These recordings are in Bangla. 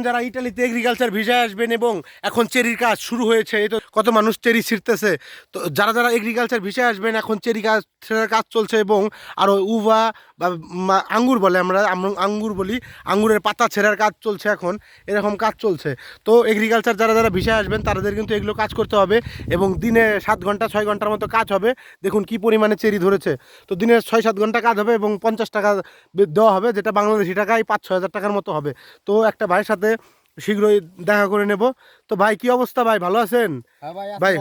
যারা ইটালিতে এগ্রিকালচার ভিসায় আসবেন এবং এখন চেরির কাজ শুরু হয়েছে এই তো কত মানুষ চেরি ছিঁড়তেছে। তো যারা যারা এগ্রিকালচার ভিসায় আসবেন, এখন চেরি ছেঁড়ার কাজ চলছে এবং আরও উভা বা আঙ্গুর বলে আমরা আঙ্গুর বলি, আঙ্গুরের পাতা ছেঁড়ার কাজ চলছে এখন, এরকম কাজ চলছে। তো এগ্রিকালচার যারা যারা ভিসায় আসবেন, তাদের কিন্তু এগুলো কাজ করতে হবে এবং দিনে সাত ঘণ্টা, ছয় ঘণ্টার মতো কাজ হবে। দেখুন কি পরিমাণে চেরি ধরেছে। তো দিনে ছয় সাত ঘণ্টা কাজ হবে এবং পঞ্চাশ টাকা দেওয়া হবে, যেটা বাংলাদেশি টাকায় পাঁচ ছয় হাজার টাকার মতো হবে। তো একটা ভাইয়ের সাথে শীঘ্রই দেখা করে নেব। তো ভাই কি অবস্থা ভাই? ভালো আছেন? হ্যাঁ ভাই।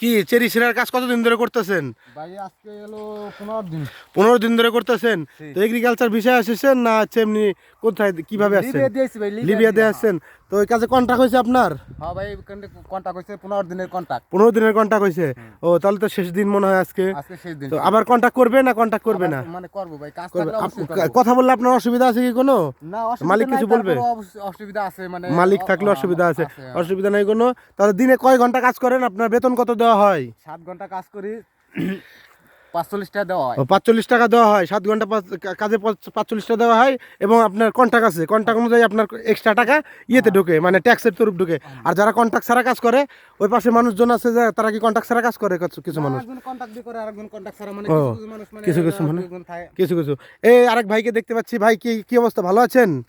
কি চেরি সেরার কাজ কতদিন ধরে করতেছেন? ভাই আজকে এলো পনেরো দিন। পনেরো দিন ধরে করতেছেন? তো এগ্রিকালচার বিষয়ে আসেছেন না হচ্ছে এমনি কোথায় কীভাবে আসছেন? লিবিয়া দিয়ে আসছেন? তো ওই কাজে কন্ট্রাক্ট হয়েছে আপনার? হ্যাঁ ভাই কন্টাক্ট হয়েছে পনেরো দিনের কন্টাক্ট পনেরো দিনের কন্ট্রাক্ট হয়েছে। ও তাহলে তো শেষ দিন মনে হয় আজকে। আজকে শেষ দিন। তো আবার কন্ট্যাক্ট করবে না কন্ট্যাক্ট করবে না? মানে করব ভাই কাজ। কথা বললে আপনার অসুবিধা আছে কি কোনো? না মালিক কিছু বলবে? অসুবিধা আছে মানে মালিক থাকলে অসুবিধা আছে হ্যাঁ। অসুবিধা নাই কোনো। তাহলে দিনে কয় ঘণ্টা কাজ করেন? আপনার বেতন কত দেওয়া হয়? সাত ঘণ্টা কাজ করি। পাঁচচল্লিশ টাকা দেওয়া হয়। পাঁচচল্লিশ টাকা দেওয়া হয় সাত ঘণ্টা কাজে পাঁচচল্লিশ টাকা দেওয়া হয় এবং আপনার কন্ট্রাক্ট আছে। কন্ট্রাক্ট অনুযায়ী আপনার এক্সট্রা টাকা ইয়েতে ঢোকে মানে ট্যাক্সের তরফ ঢোকে। আর যারা কন্ট্রাক্ট ছাড়া কাজ করে ওই পাশে মানুষজন আছে যে তারা কি কন্ট্রাক্ট ছাড়া কাজ করে কিছু- মানুষ? মানে কিছু কিছু মানুষ মানে। কিছু কিছু এই আরেক ভাইকে দেখতে পাচ্ছি। ভাই কি কি অবস্থা? ভালো আছেন?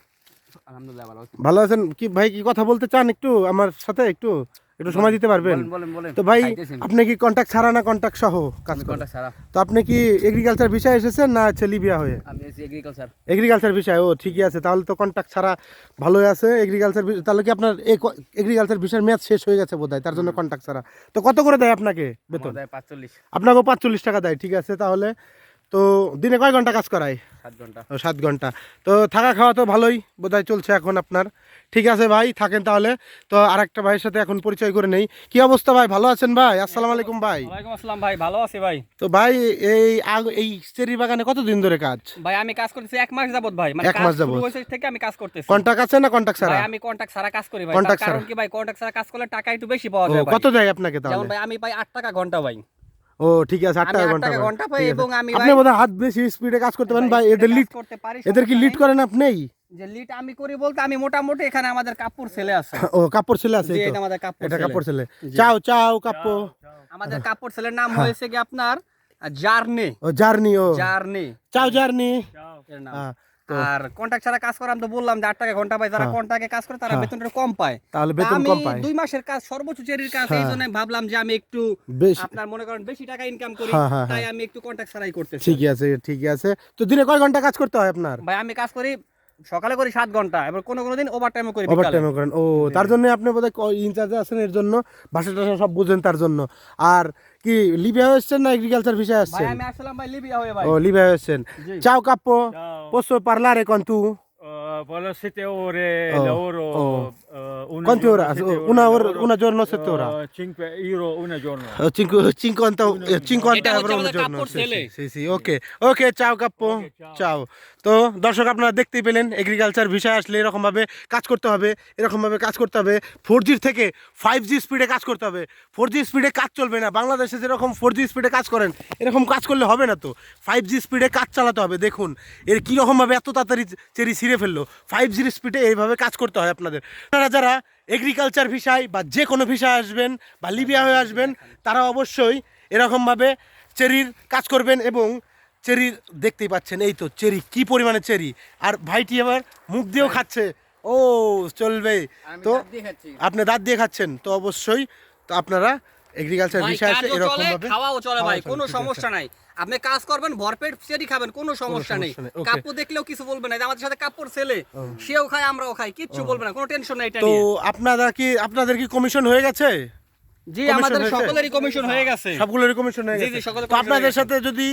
আলহামদুলিল্লাহ ভালো আছেন? কি ভাই কি কথা বলতে চান একটু আমার সাথে একটু? একটু সময় দিতে পারবেন? তো ভাই আপনি কি কন্ট্রাক্ট ছাড়া না কন্ট্রাক্ট সহ কাজ করেন? তো আপনি কি এগ্রিকালচার বিষয়ে এসেছেন না হচ্ছে লিবিয়া হয়ে? এগ্রিকালচার এগ্রিকালচার বিষয় ও ঠিকই আছে। তাহলে তো কন্ট্রাক্ট ছাড়া ভালোই আছে। এগ্রিকালচার তাহলে কি আপনার এগ্রিকালচার বিষয়ের মেয়াদ শেষ হয়ে গেছে বোধহয়? তার জন্য কন্ট্রাক্ট ছাড়া। তো কত করে দেয় আপনাকে বেতন? পাঁচচল্লিশ। আপনাকেও পাঁচচল্লিশ টাকা দেয়। ঠিক আছে তাহলে তো দিনে কয় ঘণ্টা কাজ করায়? সাত ঘণ্টা। ও সাত ঘণ্টা। তো থাকা খাওয়া তো ভালোই বোধহয় চলছে এখন আপনার। ঠিক আছে ভাই থাকেন তাহলে। তো আরেকটা ভাইয়ের সাথে এখন পরিচয় করে নেই। কি অবস্থা ভাই ভালো আছেন ভাই? আসসালামু আলাইকুম ভাই। ওয়ালাইকুম আসসালাম ভাই ভালো আছি ভাই। তো ভাই এই এই চেরি বাগানে কতদিন ধরে কাজ? ভাই আমি কাজ করতেছি এক মাস যাবত ভাই। মানে এক মাস যাবত। থেকে আমি কাজ করতেছি। কন্ট্রাক্ট আছে না কন্ট্রাক্ট ছাড়া? আমি কন্টাক্ট ছাড়া কাজ করি ভাই। কারণ ছাড়া। কি ভাই কন্টাক্ট ছাড়া কাজ করলে টাকা একটু বেশি পাওয়া যায় ভাই। কত দেয় আপনাকে তাহলে? ভাই আমি পাই আট টাকা ঘণ্টা ভাই। ও ঠিক আছে আট টাকা ঘণ্টা ঘণ্টা পাই এবং আমি আপনি বোধহয় হাত বেশি স্পিডে কাজ করতে পারেন ভাই এদের লিড করতে পারি, এদের কি লিড করেন আপনিই যে লিড আমি করি বলতে আমি মোটামুটি এখানে আমাদের কাপড় ছেলে আছে। ও কাপড় ছেলে আছে। এটা আমাদের কাপড় এটা কাপড় ছেলে। চাও চাও কাপড় আমাদের কাপড় ছেলের নাম হয়েছে কি আপনার জার্নি। ও জার্নি ও। জার্নি। চাও জার্নি। এর নাম। হ্যাঁ, আর কন্ট্রাক্ট ছাড়া কাজ করে আমি তো বললাম যে আট টাকা ঘণ্টা যারা হ্যাঁ। কন্ট্রাক্টে কাজ করে তারা হ্যাঁ। বেতনটা কম পায়। তাহলে বেতন কম পায়। দুই মাসের কাজ সর্বোচ্চ চেরির কাজ এই হ্যাঁ। জন্য ভাবলাম যে আমি একটু আপনার মনে করেন বেশি টাকা ইনকাম করি হ্যাঁ, হ্যাঁ, তাই আমি একটু কন্ট্রাক্ট ছাড়াই করতেছি। আছে আছে। তো দিনে কয় ঘণ্টা কাজ করতে হয় আপনার? ভাই আমি কাজ করি সকালে করি সাত ঘণ্টা এবার কোনো কোনো দিন ওভার টাইমও করি ওভার। করেন। ও তার জন্য আপনি বোধহয় ইনচার্জে আছেন এর জন্য ভাষা টাষা সব বুঝেন তার জন্য। আর কি লিবিয়া এসছেন না এগ্রিকালচার ভিসায় আসছেন? আমি আসলাম ভাই লিবিয়া হয়ে ভাই। ও লিবিয়া এসছেন। চাও কাপ্পো. Posso parlare con tu Sette ore Oh, lavoro. oh. uh, una Quante ore? Una ora- una giorno, sette uh, ore? Cinque euro una giorno. Eh, cinque- 50 eh, 50 এটা euro al giorno. sì, sì, sì, sì, ওকে ওকে চাও কাপ্পো Okay, ciao. চাও তো দর্শক আপনারা দেখতেই পেলেন এগ্রিকালচার বিষয় আসলে এরকমভাবে কাজ করতে হবে এরকমভাবে কাজ করতে হবে। ফোর জির থেকে ফাইভ জি স্পিডে কাজ করতে হবে। ফোর জি স্পিডে কাজ চলবে না। বাংলাদেশে যেরকম ফোর জি স্পিডে কাজ করেন এরকম কাজ করলে হবে না তো। ফাইভ জি স্পিডে কাজ চালাতে হবে। দেখুন এর কীরকমভাবে এত তাড়াতাড়ি চেরি ছিঁড়ে ফেলল। ফাইভ জির স্পিডে এইভাবে কাজ করতে হয় আপনাদের। আপনারা যারা এগ্রিকালচার ভিসায় বা যে কোনো ভিসায় আসবেন বা লিবিয়া হয়ে আসবেন তারা অবশ্যই এরকমভাবে চেরির কাজ করবেন এবং চেরি দেখতেই পাচ্ছেন এই তো চেরি কি পরিমাণে চেরি? আর ভাইটি আবার মুখ দিয়েও খাচ্ছে। ও চলবে। তো। আপনি দাঁত দিয়ে খাচ্ছেন তো অবশ্যই তো আপনারা এগ্রিকালচার বিষয় আছে এরকম ভাবে খাওয়াও চলে ভাই কোনো সমস্যা নাই। আপনি কাজ করবেন ভরপেট চেরি খাবেন কোনো সমস্যা নেই. কাপড় দেখলেও কিছু বলবে না আমাদের সাথে কাপড় ছেলে সেও খায় আমরাও খাই কিচ্ছু বলবে না কোনো টেনশন নাই এটা তো আপনারা কি আপনাদের কি কমিশন হয়ে গেছে? জি আমাদের সকলেরই কমিশন হয়ে গেছে। কমিশন হয়ে গেছে। আপনাদের সাথে যদি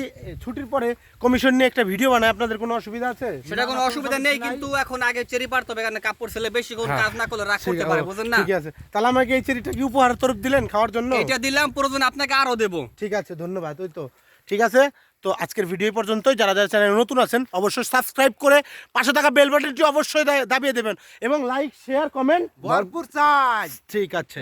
ছুটির পরে কমিশন নিয়ে একটা ভিডিও বানায় আপনাদের কোনো অসুবিধা আছে? সেটা কোনো অসুবিধা নেই কিন্তু এখন আগে চেরি পারতে হবে কারণ কাপড় ছেলে বেশি করে হ্যাঁ। কাজ না করলে রাগ করতে পারে বুঝেন না? ঠিক আছে। তাহলে আমাকে এই চেরিটা কি উপহার তরফ দিলেন খাওয়ার জন্য? এটা দিলাম প্রয়োজন আপনাকে আরও দেবো। ঠিক আছে ধন্যবাদ ওই তো। ঠিক আছে? তো আজকের ভিডিও পর্যন্তই। যারা যারা চ্যানেলে নতুন আছেন অবশ্যই সাবস্ক্রাইব করে পাশে থাকা বেল বাটনটি অবশ্যই দাবিয়ে দেবেন এবং লাইক শেয়ার কমেন্ট ভরপুর চাই। ঠিক আছে।